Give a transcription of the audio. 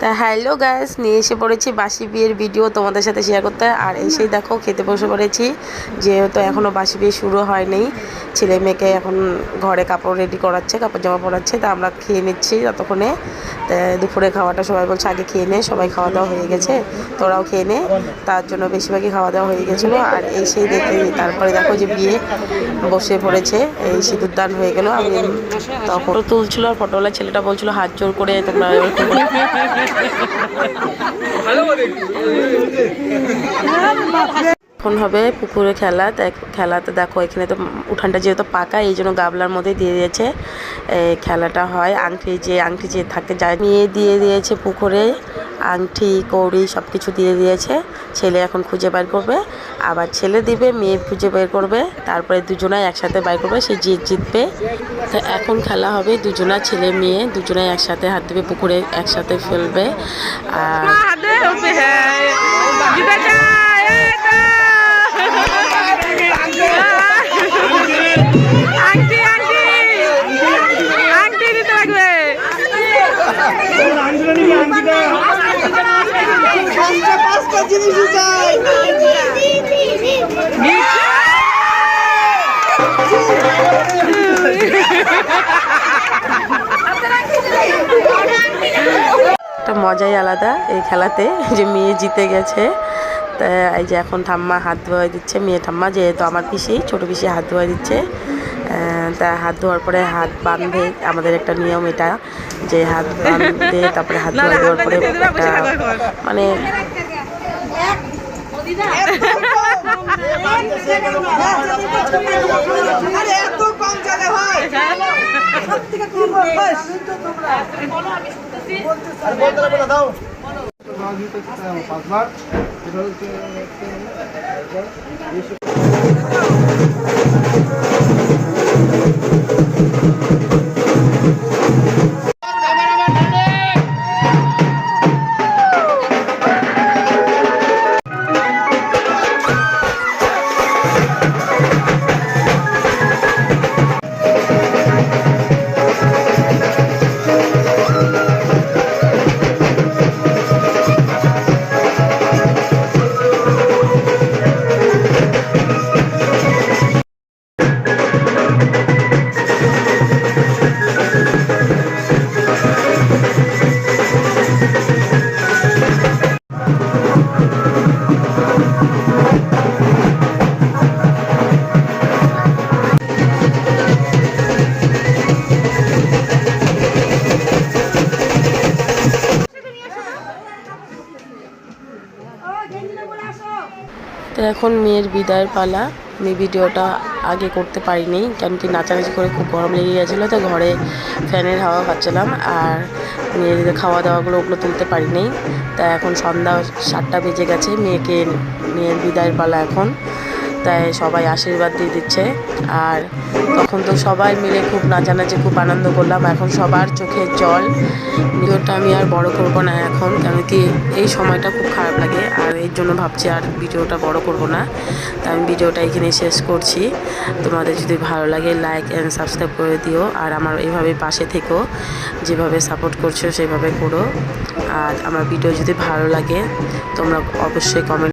তা hello gas নিয়ে এসে পড়েছি বাসি বিয়ের ভিডিও তোমাদের সাথে শেয়ার করতে। আর এসেই দেখো খেতে বসে পড়েছি যেহেতু এখনও বাসি বিয়ে শুরু হয়নি। ছেলে মেয়েকে এখন ঘরে কাপড় রেডি করাচ্ছে কাপড় জামা পরাচ্ছে তা আমরা খেয়ে নিচ্ছি ততক্ষণে। তা দুপুরে খাওয়াটা সবাই বলছে আগে খেয়ে নে সবাই খাওয়া দাওয়া হয়ে গেছে তোরাও খেয়ে নে। তার জন্য বেশিরভাগই খাওয়া দাওয়া হয়ে গেছিল। আর এসেই দেখে তারপরে দেখো যে বিয়ে বসে পড়েছে এই সিঁদুর দান হয়ে গেল আমি তখন তুলছিল আর ফটোওয়ালা ছেলেটা বলছিল হাত জোর করে তোমরা করে এখন হবে পুকুরে খেলা। খেলাতে দেখো, এখানে তো উঠানটা যেহেতু পাকা, এই জন্য গাবলার মধ্যে দিয়ে দিয়েছে। খেলাটা হয়। আংটি যে আংটি যে থাকে, যা নিয়ে দিয়ে দিয়েছে পুকুরে। আংটি, কৌড়ি সব কিছু দিয়ে দিয়েছে। ছেলে এখন খুঁজে বের করবে। আবার ছেলে দিবে, মেয়ে খুঁজে বের করবে। তারপরে দুজনাই একসাথে বের করবে, সে জিত জিতবে। তো এখন খেলা হবে দুজনা ছেলে, মেয়ে, দুজনাই একসাথে হাত দেবে পুকুরে একসাথে ফেলবে। আর জিনিসই চাই একটা মজাই আলাদা এই খেলাতে যে মেয়ে জিতে গেছে। তা এই যে এখন ঠাম্মা হাত ধোয়া দিচ্ছে মেয়ে ঠাম্মা যেহেতু আমার পিসি ছোটো পিসি হাত ধোয়া দিচ্ছে। তা হাত ধোয়ার পরে হাত বাঁধে আমাদের একটা নিয়ম এটা যে হাত বাঁধে তারপরে হাত ধোয়া দেওয়ার পরে একটা মানে এত কম হয়। বয়স। দাও। পাঁচবার তো এখন মেয়ের বিদায়ের পালা। আমি ভিডিওটা আগে করতে পারিনি কেন কি নাচানাচি করে খুব গরম লেগে গেছিল, তো ঘরে ফ্যানের হাওয়া পাচ্ছিলাম আর মেয়েদের খাওয়া দাওয়াগুলো ওগুলো তুলতে পারিনি। তা এখন সন্ধ্যা সাতটা বেজে গেছে, মেয়েকে মেয়ের বিদায়ের পালা এখন। তাই সবাই আশীর্বাদ দিয়ে দিচ্ছে। আর তখন তো সবাই মিলে খুব নাচানাচি, খুব আনন্দ করলাম। এখন সবার চোখে জল। ভিডিওটা আমি আর বড় করব না এখন কারণ কি এই সময়টা খুব খারাপ লাগে। আর এর জন্য ভাবছি আর ভিডিওটা বড় করব না। তাই আমি ভিডিওটা এখানে শেষ করছি। তোমাদের যদি ভালো লাগে লাইক অ্যান্ড সাবস্ক্রাইব করে দিও। আর আমার এইভাবে পাশে থেকো, যেভাবে সাপোর্ট করছ সেভাবে করো। আর আমার ভিডিও যদি ভালো লাগে, তোমরা অবশ্যই কমেন্ট